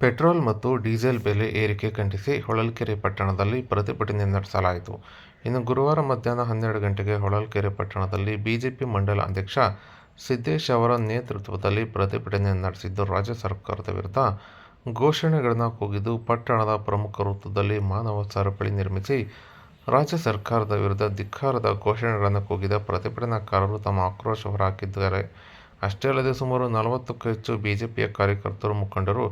Petrol ಮತ್ತು diesel ಬೆಲೆ ಏರಿಕೆ ಖಂಡಿಸಿ ಹೊಳಲ್ಕೆರೆ ಪಟ್ಟಣದಲ್ಲಿ ಪ್ರತಿಭಟನೆ ನಡೆಸಲಾಯಿತು. ಇನ್ನು ಗುರುವಾರ ಮಧ್ಯಾಹ್ನ ಹನ್ನೆರಡು ಗಂಟೆಗೆ ಹೊಳಲ್ಕೆರೆ ಪಟ್ಟಣದಲ್ಲಿ ಬಿಜೆಪಿ ಮಂಡಲ ಅಧ್ಯಕ್ಷ ಸಿದ್ದೇಶ್ ಅವರ ನೇತೃತ್ವದಲ್ಲಿ ಪ್ರತಿಭಟನೆ ನಡೆಸಿದ್ದು, ರಾಜ್ಯ ಸರ್ಕಾರದ ವಿರುದ್ಧ ಘೋಷಣೆಗಳನ್ನು ಕೂಗಿದ್ದು, ಪಟ್ಟಣದ ಪ್ರಮುಖ ವೃತ್ತದಲ್ಲಿ ಮಾನವ ಸರಪಳಿ ನಿರ್ಮಿಸಿ ರಾಜ್ಯ ಸರ್ಕಾರದ ವಿರುದ್ಧ ಧಿಕ್ಕಾರದ ಘೋಷಣೆಗಳನ್ನು ಕೂಗಿದ ಪ್ರತಿಭಟನಾಕಾರರು ತಮ್ಮ ಆಕ್ರೋಶ ಹೊರಹಾಕಿದ್ದಾರೆ. ಅಷ್ಟೇ ಅಲ್ಲದೆ ಸುಮಾರು ನಲವತ್ತಕ್ಕೂ ಹೆಚ್ಚು ಬಿಜೆಪಿಯ ಕಾರ್ಯಕರ್ತರು, ಮುಖಂಡರು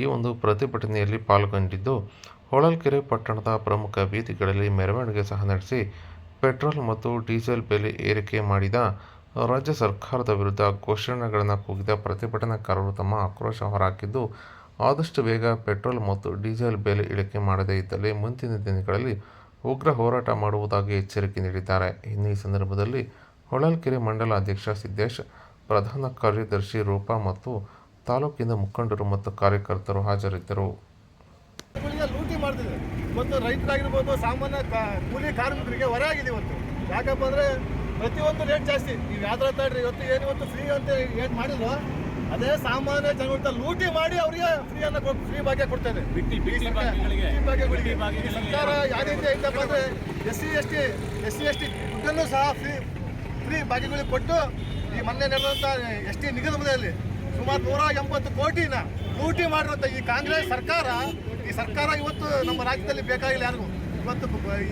ಈ ಒಂದು ಪ್ರತಿಭಟನೆಯಲ್ಲಿ ಪಾಲ್ಗೊಂಡಿದ್ದು, ಹೊಳಲ್ಕೆರೆ ಪಟ್ಟಣದ ಪ್ರಮುಖ ಬೀದಿಗಳಲ್ಲಿ ಮೆರವಣಿಗೆ ಸಹ ನಡೆಸಿ ಪೆಟ್ರೋಲ್ ಮತ್ತು ಡೀಸೆಲ್ ಬೆಲೆ ಏರಿಕೆ ಮಾಡಿದ ರಾಜ್ಯ ಸರ್ಕಾರದ ವಿರುದ್ಧ ಘೋಷಣೆಗಳನ್ನು ಕೂಗಿದ ಪ್ರತಿಭಟನಾಕಾರರು ತಮ್ಮ ಆಕ್ರೋಶ ಹೊರಹಾಕಿದ್ದು, ಆದಷ್ಟು ಬೇಗ ಪೆಟ್ರೋಲ್ ಮತ್ತು ಡೀಸೆಲ್ ಬೆಲೆ ಇಳಿಕೆ ಮಾಡದೇ ಇದ್ದಲ್ಲಿ ಮುಂದಿನ ದಿನಗಳಲ್ಲಿ ಉಗ್ರ ಹೋರಾಟ ಮಾಡುವುದಾಗಿ ಎಚ್ಚರಿಕೆ ನೀಡಿದ್ದಾರೆ. ಇನ್ನು ಈ ಸಂದರ್ಭದಲ್ಲಿ ಹೊಳಲ್ಕೆರೆ ಮಂಡಲ ಅಧ್ಯಕ್ಷ ಸಿದ್ದೇಶ್, ಪ್ರಧಾನ ಕಾರ್ಯದರ್ಶಿ ರೂಪಾ ಮತ್ತು ತಾಲೂಕಿನ ಮುಖಂಡರು ಮತ್ತು ಕಾರ್ಯಕರ್ತರು ಹಾಜರಿದ್ದರು. ಲೂಟಿ ಮಾಡ್ತಿದೆ. ಮತ್ತು ರೈತರಾಗಿರ್ಬೋದು ಸಾಮಾನ್ಯ ಕಾ- ಕೂಲಿ ಕಾರ್ಮಿಕರಿಗೆ ಹೊರೆ ಆಗಿದೆ ಇವತ್ತು. ಯಾಕಪ್ಪ ಅಂದ್ರೆ ಪ್ರತಿಯೊಂದು ರೇಟ್ ಜಾಸ್ತಿ. ನೀವು ಯಾವ್ದಾರ ತಡ್ರಿ ಇವತ್ತು ಏನು ಇವತ್ತು ಫ್ರೀ ಅಂತ ಏನು ಮಾಡಿಲ್ವೋ ಅದೇ ಸಾಮಾನ್ಯ ಜನಗಳ ಲೂಟಿ ಮಾಡಿ ಅವರಿಗೆ ಫ್ರೀ ಅನ್ನ ಫ್ರೀ ಭಾಗ್ಯ ಭಾಗ್ಯಗಳಿಗೆ. ಈ ಸರ್ಕಾರ ಯಾವ ರೀತಿ ಐತಪ್ಪ ಅಂದ್ರೆ S C S T S C S T ದುಡ್ಡನ್ನು ಸಹ ಫ್ರೀ ಫ್ರೀ ಭಾಗ್ಯಗಳಿಗೆ ಕೊಟ್ಟು ಈ ಮೊನ್ನೆ ನಡೆದಂಥ ಎಸ್ ಟಿ ನಿಗಮದಲ್ಲಿ ಸುಮಾರು ನೂರ ಎಂಬತ್ತು ಕೋಟಿನ ಲೂಟಿ ಮಾಡಿರುವಂಥ ಈ ಕಾಂಗ್ರೆಸ್ ಸರ್ಕಾರ. ಈ ಸರ್ಕಾರ ಇವತ್ತು ನಮ್ಮ ರಾಜ್ಯದಲ್ಲಿ ಬೇಕಾಗಿಲ್ಲ ಯಾರಿಗೂ. ಇವತ್ತು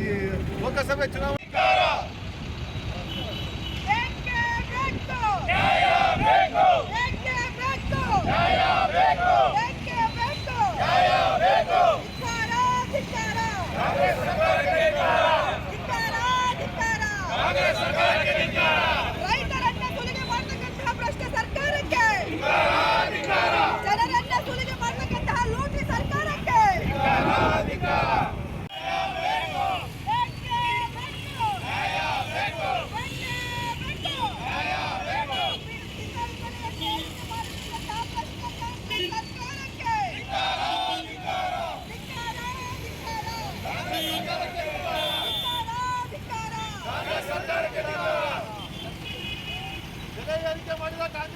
ಈ ಲೋಕಸಭೆ ಚುನಾವಣೆ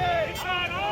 Hey, oh.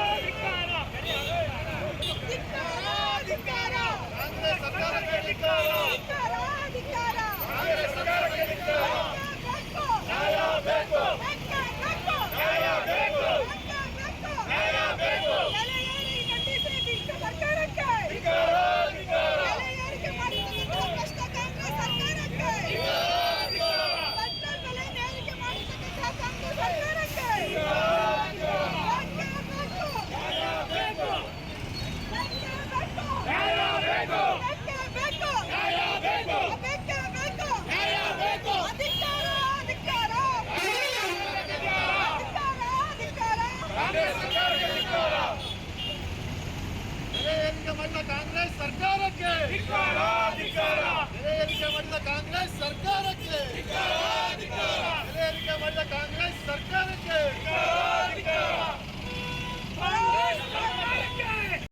ಏರಿಕೆ ಮಾಡಿದ ಕಾಂಗ್ರೆಸ್ ಸರ್ಕಾರಕ್ಕೆ ಬೆಲೆ ಏರಿಕೆ ಮಾಡಿದ ಕಾಂಗ್ರೆಸ್ ಸರ್ಕಾರಕ್ಕೆ